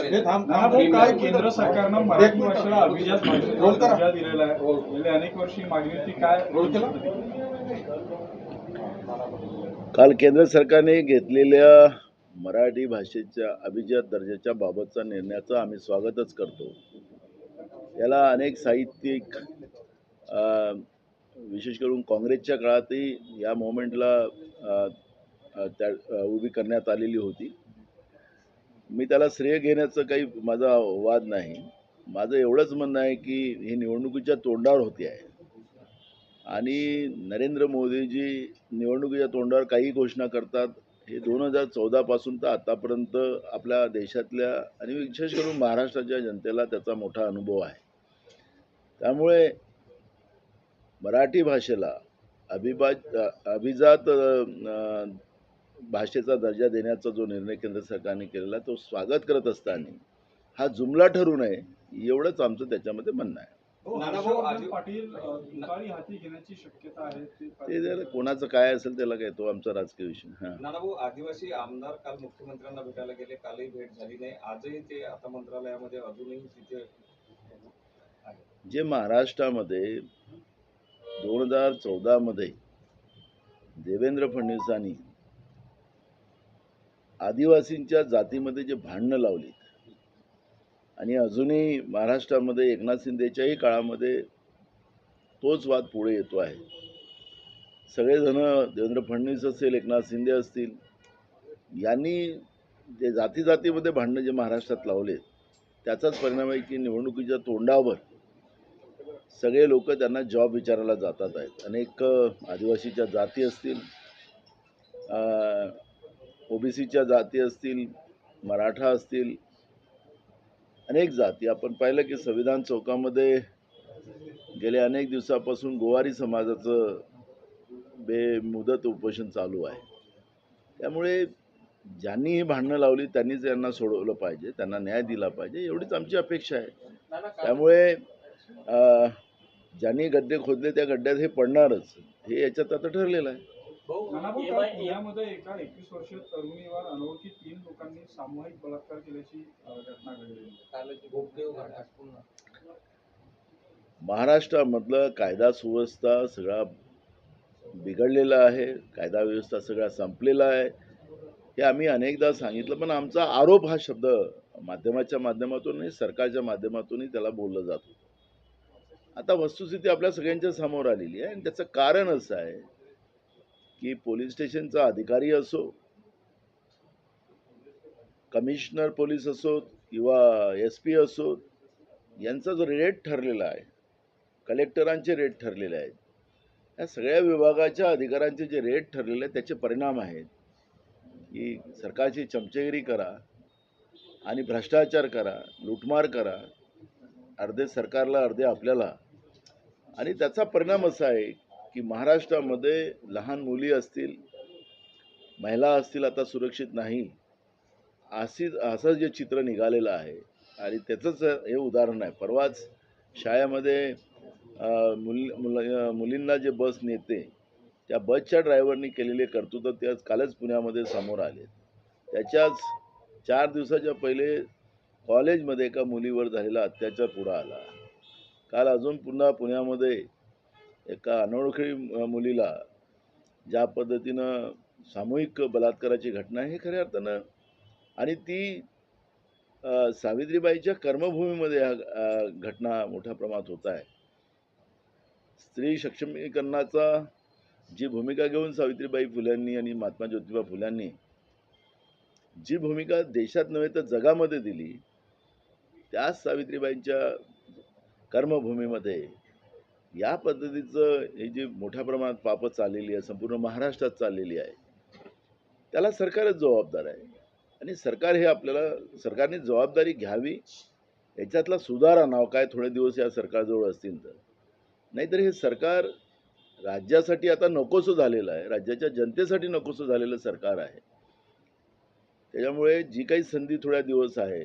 काय केंद्र सरकारनं मराठी. भाषेला अभिजात भाषेचा रोल करा. दर्जा दिलेला आहे. गेली अनेक वर्षी मागणी होती काय रोल केला? काल केंद्र सरकारने घेतलेल्या मराठी भाषेच्या अभिजात दर्जाच्या बाबतचा निर्णयाचं आम्ही स्वागतच करतो. याला अनेक साहित्यिक अ, विशेष करून काँग्रेसच्या काळातही या मोमेंटला त्या उभी करण्यात आलेली होती. मी त्याला श्रेय घेण्याचं काही माझा वाद नाही. माझं एवढंच म्हणणं आहे की ही निवडणुकीच्या तोंडावर होती आहे. आणि नरेंद्र मोदीजी निवडणुकीच्या तोंडावर काही घोषणा करतात. हे दोन हजार चौदापासून तर आतापर्यंत आपल्या देशातल्या आणि विशेष करून महाराष्ट्राच्या जनतेला त्याचा मोठा अनुभव आहे. त्यामुळे मराठी भाषेला अभिबाज अभिजात भाषेचा दर्जा देण्याचा जो निर्णय केंद्र सरकारने केलेला तो स्वागत करत असताना हा जुमला ठरू नये एवढंच आमचं त्याच्यामध्ये म्हणणं आहे. नाना भाऊ, भाऊ आधी- पाटील अ, तुतारी हाती घेण्याची शक्यता आहे ते ते जर कोणाचं काय असेल त्याला काय तो आमचा राजकीय विषय. हां. नानाभाऊ आदिवासी आमदार काल मुख्यमंत्र्यांना भेटायला गेले कालही भेट झाली नाही. आजही ते आता मंत्रालयामध्ये अजूनही तिथे जे महाराष्ट्रामध्ये दोन हजार चौदामध्ये देवेंद्र फडणवीसांनी आदिवासींच्या जातीमध्ये जे भांडणं लावली. आणि अजूनही महाराष्ट्रामध्ये एकनाथ शिंदेच्याही काळामध्ये तोच वाद पुढे येतो आहे. सगळेजण देवेंद्र फडणवीस असेल एकनाथ शिंदे असतील यांनी जे जाती जातीमध्ये भांडणं जे महाराष्ट्रात लावले त्याचाच परिणाम आहे की निवडणुकीच्या तोंडावर सगळे लोक त्यांना जॉब विचारायला जातात आहेत. अनेक आदिवासीच्या जाती असतील ओबीसीच्या जाती असतील मराठा असतील अनेक जाती. आपण पाहिलं की संविधान चौकामध्ये गेल्या अनेक दिवसापासून गोवारी समाजाचं बेमुदत उपोषण चालू आहे. त्यामुळे ज्यांनी ही भांडणं लावली त्यांनीच यांना सोडवलं पाहिजे त्यांना न्याय दिला पाहिजे एवढीच आमची अपेक्षा आहे. त्यामुळे ज्यांनी गड्डे खोदले त्या गड्ड्यात हे पडणारच. हे याच्यात आता ठरलेलं आहे. भाऊ, पुण्यामध्ये एका एकवीस वर्षीय तरुणीवर अनोळखी तीन लोकांनी सामूहिक बलात्कार केल्याची घटना घडली. महाराष्ट्रामधलं कायदा सुव्यवस्था सगळा बिघडलेला आहे कायदा व्यवस्था सगळा संपलेला आहे. हे आम्ही अनेकदा सांगितलं पण आमचा आरोप हा शब्द माध्यमाच्या माध्यमातून आणि सरकारच्या माध्यमातूनही त्याला बोललं जातो आता वस्तुस्थिती आपल्या सगळ्यांच्या समोर आलेली आहे आणि त्याचं कारण असं आहे की पोलीस स्टेशनचा अधिकारी असो कमिशनर पोलीस असोत किंवा एस पी असोत यांचा जो रेट ठरलेला आहे कलेक्टरांचे रेट ठरलेले आहेत या सगळ्या विभागाच्या अधिकाऱ्यांचे जे रेट ठरलेले आहेत त्याचे परिणाम आहेत. की सरकारची चमचेगिरी करा आणि भ्रष्टाचार करा लुटमार करा अर्धे सरकारला अर्धे आपल्याला. आणि त्याचा परिणाम असा आहे की महाराष्ट्रामध्ये लहान मुली असतील महिला असतील आता सुरक्षित नाही अशी असं जे चित्र निघालेलं आहे. आणि त्याचंच हे उदाहरण आहे. परवाच शाळेमध्ये मुल मुल मुलींना जे बस नेते त्या बसच्या ड्रायव्हरनी केलेले कर्तृत्व ते आज कालच पुण्यामध्ये समोर आले. त्याच्याच चार दिवसाच्या पहिले कॉलेजमध्ये एका मुलीवर झालेला अत्याचार पुढं आला. काल अजून पुन्हा पुण्यामध्ये एका अनोळखी मुलीला ज्या पद्धतीनं सामूहिक बलात्काराची घटना आहे हे खऱ्या अर्थानं आणि ती सावित्रीबाईच्या कर्मभूमीमध्ये ह्या घटना मोठ्या प्रमाणात होत आहे. स्त्री सक्षमीकरणाचा जी भूमिका घेऊन सावित्रीबाई फुल्यांनी आणि महात्मा ज्योतिबा फुल्यांनी जी भूमिका देशात नव्हे तर जगामध्ये दिली त्याच सावित्रीबाईंच्या कर्मभूमीमध्ये या पद्धतीचं हे जी मोठ्या प्रमाणात पापं चाललेली आहे संपूर्ण महाराष्ट्रात चाललेली आहे त्याला सरकारच जबाबदार आहे. आणि सरकार हे आपल्याला सरकारने जबाबदारी घ्यावी याच्यातला सुधार आणावं काय थोडे दिवस या सरकारजवळ असतील तर. नाहीतर हे सरकार राज्यासाठी आता नकोसं झालेलं आहे राज्याच्या जनतेसाठी नकोसं झालेलं सरकार आहे. त्याच्यामुळे जी काही संधी थोड्या दिवस आहे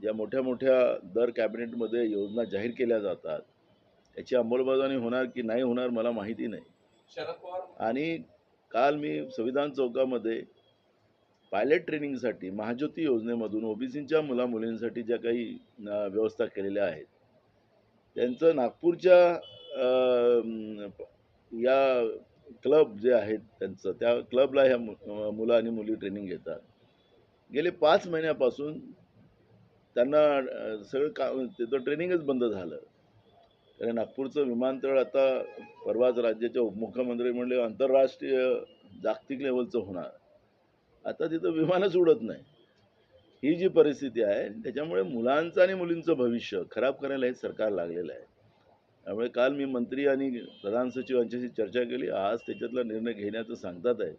ज्या मोठ्या मोठ्या दर कॅबिनेटमध्ये योजना जाहीर केल्या जातात त्याची अंमलबजावणी होणार की नाही होणार मला माहिती नाही. आणि काल मी संविधान चौकामध्ये पायलट ट्रेनिंगसाठी महाज्योती योजनेमधून ओबीसींच्या मुलामुलींसाठी ज्या काही व्यवस्था केलेल्या आहेत त्यांचं नागपूरच्या या क्लब जे आहेत त्यांचं त्या क्लबला ह्या मुलं आणि मुली ट्रेनिंग घेतात. गेले पाच महिन्यापासून त्यांना सगळं का त्याचं ट्रेनिंगच बंद झालं. कारण नागपूरचं विमानतळ आता परवाच राज्याचे उपमुख्यमंत्री म्हणले आंतरराष्ट्रीय जागतिक लेवलचं होणार. आता तिथं विमानच उडत नाही. ही जी परिस्थिती आहे त्याच्यामुळे मुलांचं आणि मुलींचं भविष्य खराब करायला हे सरकार लागलेलं आहे. त्यामुळे काल मी मंत्री आणि प्रधान सचिव यांच्याशी चर्चा केली. आज त्याच्यातला निर्णय घेण्याचं सांगतात आहे.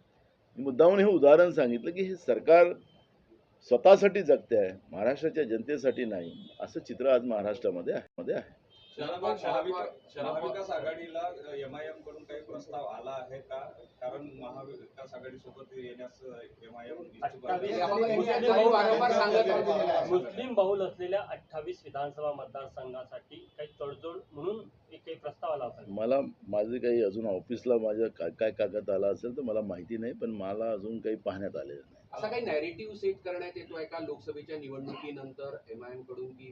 मी मुद्दाहून हे उदाहरण सांगितलं की हे सरकार स्वतःसाठी जगते आहे महाराष्ट्राच्या जनतेसाठी नाही असं चित्र आज महाराष्ट्रामध्ये आहे. मध्ये आहे. आघाडीला आय एमकडून काही प्रस्ताव आला आहे का? कारण महाविकास आघाडी सोबत येण्यास एम आय एम अठ्ठावीस याबाबत मुस्लिम बहुल- असलेल्या अठ्ठावीस विधानसभा मतदारसंघासाठी काही तडजोड म्हणून एक काही प्रस्ताव आला होता. मला माझे काही अजून ऑफिसला माझ्या काय काय कागद आला असेल तर मला माहिती नाही पण मला अजून काही पाहण्यात आलेलं नाही. असा काही नॅरेटिव्ह सेट करण्यात येतोय का लोकसभेच्या निवडणुकीनंतर एमआयएमकडून की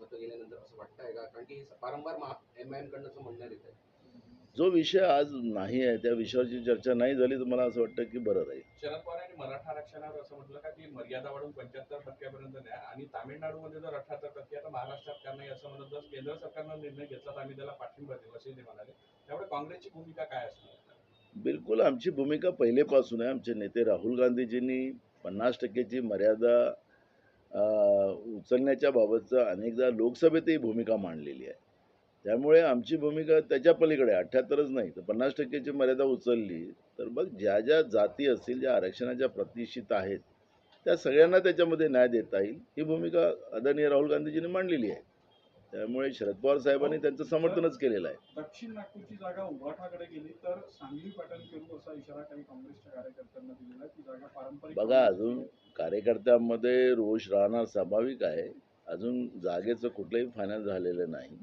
मत गेल्यानंतर असं वाटतंय का? कारण की वारंवार एमआयएम कडनं असं म्हणण्यात येत आहे जो विषय आज नाही आहे त्या विषयावरची चर्चा नाही झाली तर मला असं वाटतं की बरं राहील. शरद पवार यांनी मराठा आरक्षणावर असं म्हटलं का ती मर्यादा वाढून पंच्याहत्तर टक्क्यापर्यंत न्या आणि तामिळनाडूमध्ये जर अठ्याहत्तर टक्के आता महाराष्ट्रात का नाही असं म्हणत जर केंद्र सरकारनं निर्णय घेतला तर आम्ही त्याला पाठिंबा देऊ असे ते म्हणाले. त्यामुळे काँग्रेसची भूमिका काय असणार? बिलकुल आमची भूमिका पहिलेपासून आहे. आमचे नेते राहुल गांधीजींनी पन्नास टक्क्याची मर्यादा उचलण्याच्या बाबतचं अनेकदा लोकसभेतही भूमिका मांडलेली आहे. त्यामुळे आमची भूमिका त्याच्या पलीकडे अठ्ठ्याहत्तरच नाही तर पन्नास टक्क्याची मर्यादा उचलली तर मग ज्या ज्या जाती असतील ज्या आरक्षणाच्या प्रतिष्ठित आहेत त्या सगळ्यांना त्याच्यामध्ये न्याय देता येईल ही भूमिका आदरणीय राहुल गांधीजींनी मांडलेली आहे. त्यामुळे शरद पवार साहेबांनी त्यांचं समर्थनच केलेलं आहे. दक्षिण नागपूरची जागा उभाठाकडे गेली तर सांगली पॅटर्न करू असा इशारा काही काँग्रेसच्या कार्यकर्त्यांना दिलेला आहे. ती जागा पारंपरिक बघा अजून कार्यकर्त्यांमध्ये रोष राहणार स्वाभाविक आहे. अजून जागेचं कुठलंही फायनल झालेलं नाही.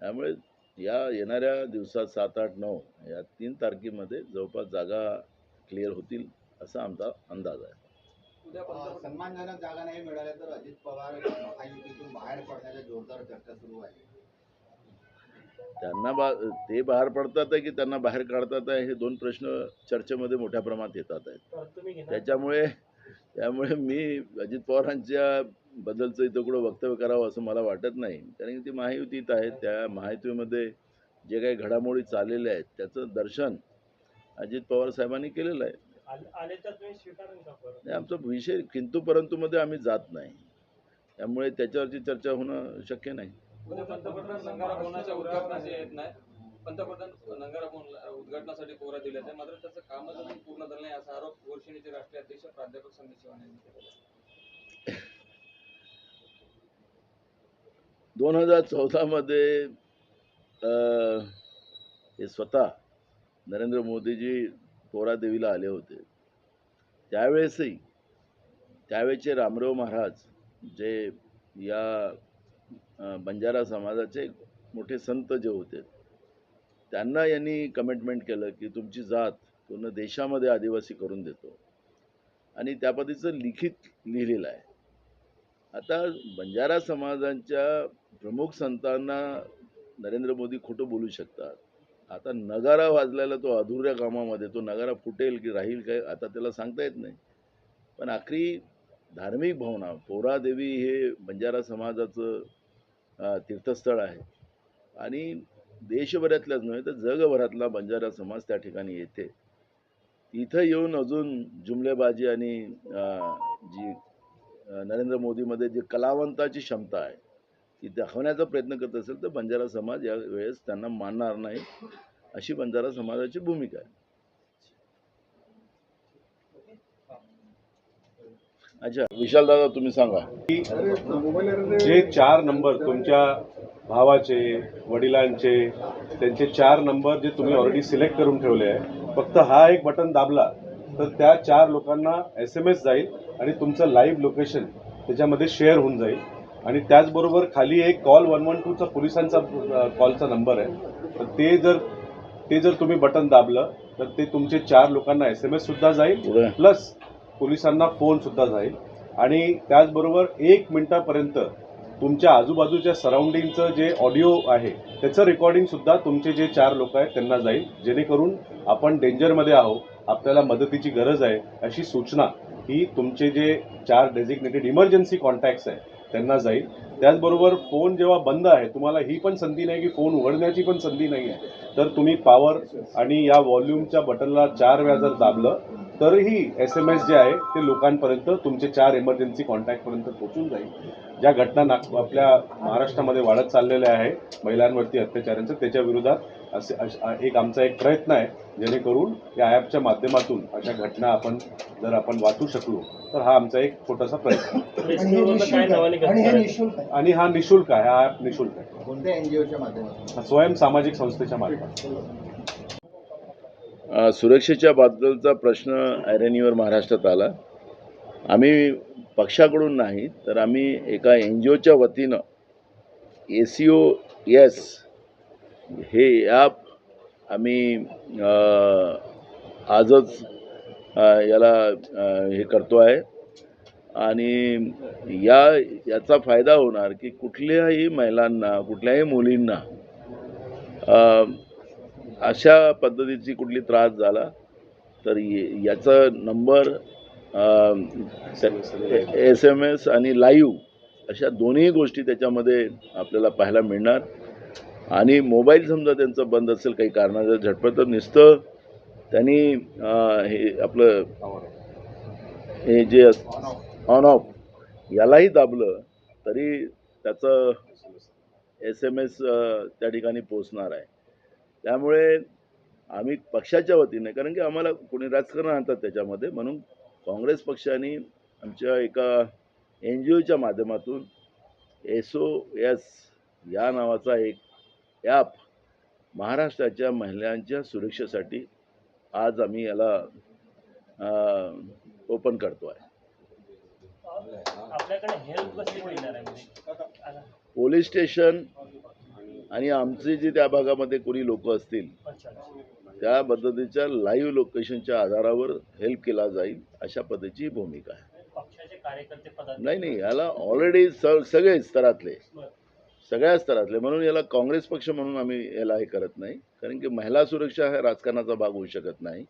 त्यामुळे या येणाऱ्या दिवसात सात आठ नऊ या तीन तारखेमध्ये जवळपास जागा क्लिअर होतील असा आमचा अंदाज आहे. सन्मानजनक जागा नाही मिळाल्या तर अजित पवार महायुतीतून बाहेर पडण्याच्या जोरदार चर्चा सुरू आहे. त्यांना बा ते बाहेर पडतात आहे की त्यांना बाहेर काढतात आहे? हे दोन प्रश्न चर्चेमध्ये मोठ्या प्रमाणात येतात आहेत. त्याच्यामुळे त्यामुळे मी अजित पवारांच्या बद्दलचं इथं कुठं वक्तव्य करावं असं मला वाटत नाही. कारण की ती महायुतीत आहेत. त्या महायुतीमध्ये जे काही घडामोडी चाललेल्या आहेत त्याचं दर्शन अजित पवार साहेबांनी केलेलं आहे. परत. आमचा विषय किंतु परंतुमध्ये आम्ही जात नाही. त्यामुळे त्याच्यावरची चर्चा होणं शक्य नाही. पंतप्रधान नंगारा भवनाच्या उद्घाटनाचे येत नाही पंतप्रधान नंगारा भवन उद्घाटनासाठी कोरा दिल्यात. आहे मात्र त्याचं कामच अजून पूर्ण झालं नाही असा आरोप राष्ट्रीय अध्यक्ष प्राध्यापक संदेश चव्हाण यांनी केला आहे. दोन हजार चौदामध्ये हे स्वतः नरेंद्र मोदीजी कोरादेवीला आले होते. त्यावेळेसही त्यावेळेचे रामराव महाराज जे या बंजारा समाजाचे मोठे संत जे होते त्यांना यांनी कमिटमेंट केलं की तुमची जात पूर्ण देशामध्ये आदिवासी करून देतो. आणि त्या पद्धतीचं लिखित लिहिलेलं आहे. आता बंजारा समाजांच्या प्रमुख संतांना नरेंद्र मोदी खोटं बोलू शकतात. आता नगारा वाजलेला तो अधुऱ्या कामामध्ये तो नगारा फुटेल की राहील काय आता त्याला सांगता येत नाही. पण आखरी धार्मिक भावना पोरादेवी हे बंजारा समाजाचं तीर्थस्थळ आहे. आणि देशभरातल्याच नव्हे तर जगभरातला बंजारा समाज त्या ठिकाणी येते. इथं येऊन अजून जुमलेबाजी आणि जी नरेंद्र मोदीमध्ये जी कलावंताची क्षमता आहे ती दाखवण्याचा प्रयत्न करत असेल तर बंजारा समाज या वेळेस त्यांना मानणार नाही अशी बंजारा समाजाची भूमिका आहे. अच्छा विशाल दादा तुम्ही सांगा. जे चार नंबर तुमच्या भावाचे वडिलांचे त्यांचे चार नंबर जे तुम्ही ऑलरेडी सिलेक्ट करून ठेवले आहे फक्त हा एक बटन दाबला तर त्या चार लोकांना एस एम एस जाईल आणि तुमचं लाईव्ह लोकेशन त्याच्यामध्ये शेअर होऊन जाईल. आणि त्याचबरोबर खाली एक कॉल वन वन टूचा पोलिसांचा कॉलचा नंबर आहे. तर ते जर ते जर तुम्ही बटन दाबलं तर ते तुमचे चार लोकांना एस एम एस सुद्धा जाईल प्लस पोलिसांना फोन सुद्धा जाईल. आणि त्याचबरोबर एक मिनिटापर्यंत तुमच्या आजूबाजूच्या सराउंडिंगचं जे ऑडिओ आहे त्याचं रेकॉर्डिंग सुद्धा तुमचे जे चार लोक आहेत त्यांना जाईल. जेणेकरून आपण डेंजरमध्ये आहोत आपल्याला मदतीची गरज आहे अशी सूचना ही तुमचे जे चार डेझिग्नेटेड इमर्जन्सी कॉन्टॅक्ट्स आहे त्यांना जाईल. त्याचबरोबर फोन जेव्हा बंद आहे तुम्हाला ही पण संधी नाही की फोन उघडण्याची पण संधी नाही आहे. तर तुम्ही पॉवर आणि या व्हॉल्यूमच्या बटनला चार वेळा जर दाबलं तरीही एस एम एस जे आहे ते लोकांपर्यंत तुमचे चार इमर्जन्सी कॉन्टॅक्टपर्यंत पोहोचून जाईल. ज्या घटना नाग आपल्या महाराष्ट्रामध्ये वाढत चाललेल्या आहे महिलांवरती अत्याचारांचं त्याच्या विरोधात असे एक आमचा एक प्रयत्न आहे जेणेकरून या ॲपच्या माध्यमातून अशा घटना आपण जर आपण वाचू शकलो तर हा आमचा एक छोटासा प्रयत्न आणि हा निशुल्क आहे. हा ॲप निशुल्क आहे. कोणत्या एनजीओच्या माध्यमातून. हा स्वयं सामाजिक संस्थेच्या माध्यमातून. अ, सुरक्षेच्या बद्दलचा प्रश्न आयरनीवर महाराष्ट्रात आला. आम्ही पक्षाकडून नाही तर आम्ही एका एन जी ओच्या वतीनं ए सी ओ एस हे ॲप आम्ही आजच याला हे करतो आहे. आणि या याचा फायदा होणार की कुठल्याही महिलांना कुठल्याही मुलींना अशा पद्धतीची कुठली त्रास झाला तर याचा नंबर एस एम एस आणि लाईव्ह अशा दोन्ही गोष्टी त्याच्यामध्ये आपल्याला पाहायला मिळणार. आणि मोबाईल समजा त्यांचं बंद असेल काही कारणाचं झटपट तर नुसतं. त्यांनी हे आपलं हे जे ऑन ऑफ यालाही दाबलं तरी त्याचं एस एम एस त्या ठिकाणी पोचणार आहे. त्यामुळे आम्ही पक्षाच्या वतीने कारण की आम्हाला कोणी राजकारण आणतात त्याच्यामध्ये म्हणून काँग्रेस पक्षाने आमच्या एका एन जी ओच्या माध्यमातून एस ओ एस या नावाचा एक ॲप महाराष्ट्राच्या महिलांच्या सुरक्षेसाठी आज आम्ही याला ओपन करतो आहे. पोलीस स्टेशन आणि आमचे जे त्या भागामध्ये कोणी लोक असतील त्या पद्धतीच्या लाईव्ह लोकेशनच्या आधारावर हेल्प केला जाईल अशा पद्धतीची भूमिका आहे. नाही नाही याला ऑलरेडी सगळे स्तरातले. सगळ्या स्तरातले. म्हणून याला काँग्रेस पक्ष म्हणून आम्ही याला हे करत नाही. कारण की महिला सुरक्षा हा राजकारणाचा भाग होऊ शकत नाही.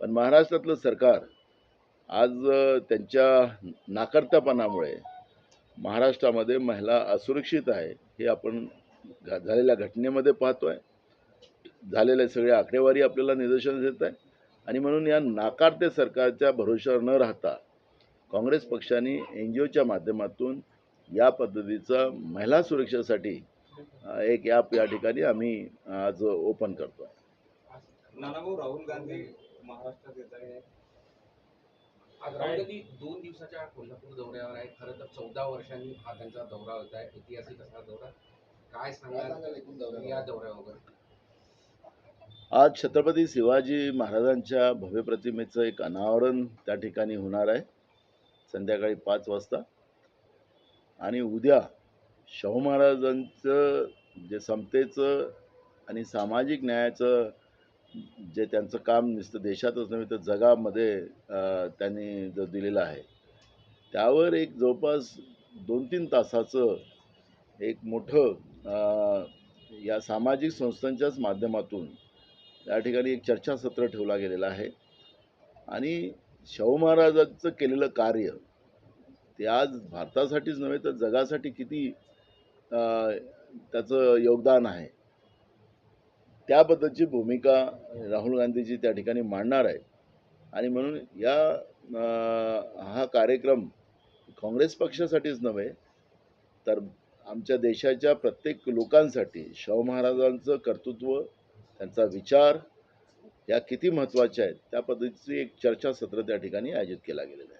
पण महाराष्ट्रातलं सरकार आज त्यांच्या नाकर्तापणामुळे महाराष्ट्रामध्ये महिला असुरक्षित आहे हे आपण झालेल्या घटनेमध्ये पाहतो आहे झालेल्या सगळ्या आकडेवारी आपल्याला निदर्शनास येत आहे. आणि म्हणून या नाकारते सरकारच्या भरोश्यावर न राहता काँग्रेस पक्षाने एन जी ओच्या माध्यमातून या पद्धतीचा महिला सुरक्षेसाठी एक ॲप या ठिकाणी आम्ही आज ओपन करतो नानाभाऊ राहुल गांधी महाराष्ट्रात येत आहे. आज राहुल गांधी दोन दिवसाच्या कोल्हापूर दौऱ्यावर आहे. खरं तर चौदा वर्षांनी हा त्यांचा दौरा होत आहे. ऐतिहासिक असा दौरा. काय सांगाल? या दौऱ्यावर आज छत्रपती शिवाजी महाराजांच्या भव्य प्रतिमेचं एक अनावरण त्या ठिकाणी होणार आहे. संध्याकाळी पाच वाजता. आणि उद्या शाहू महाराजांचं जे समतेचं आणि सामाजिक न्यायाचं जे त्यांचं काम नुसतं देशातच नव्हे तर जगामध्ये त्यांनी जो दिलेलं आहे त्यावर एक जवळपास दोन तीन तासाचं एक मोठं या सामाजिक संस्थांच्याच माध्यमातून या ठिकाणी एक चर्चासत्र ठेवला गेलेला आहे. आणि शाहू महाराजांचं केलेलं कार्य ते आज भारतासाठीच नव्हे तर जगासाठी किती त्याचं योगदान आहे. त्याबद्दलची भूमिका राहुल गांधीजी त्या ठिकाणी मांडणार आहे आणि म्हणून या हा कार्यक्रम काँग्रेस पक्षासाठीच नव्हे तर आमच्या देशाच्या प्रत्येक लोकांसाठी शाहू महाराजांचं कर्तृत्व त्यांचा विचार या किती महत्त्वाच्या आहेत त्या पद्धतीची एक चर्चासत्र त्या ठिकाणी आयोजित केला गेलेलं आहे.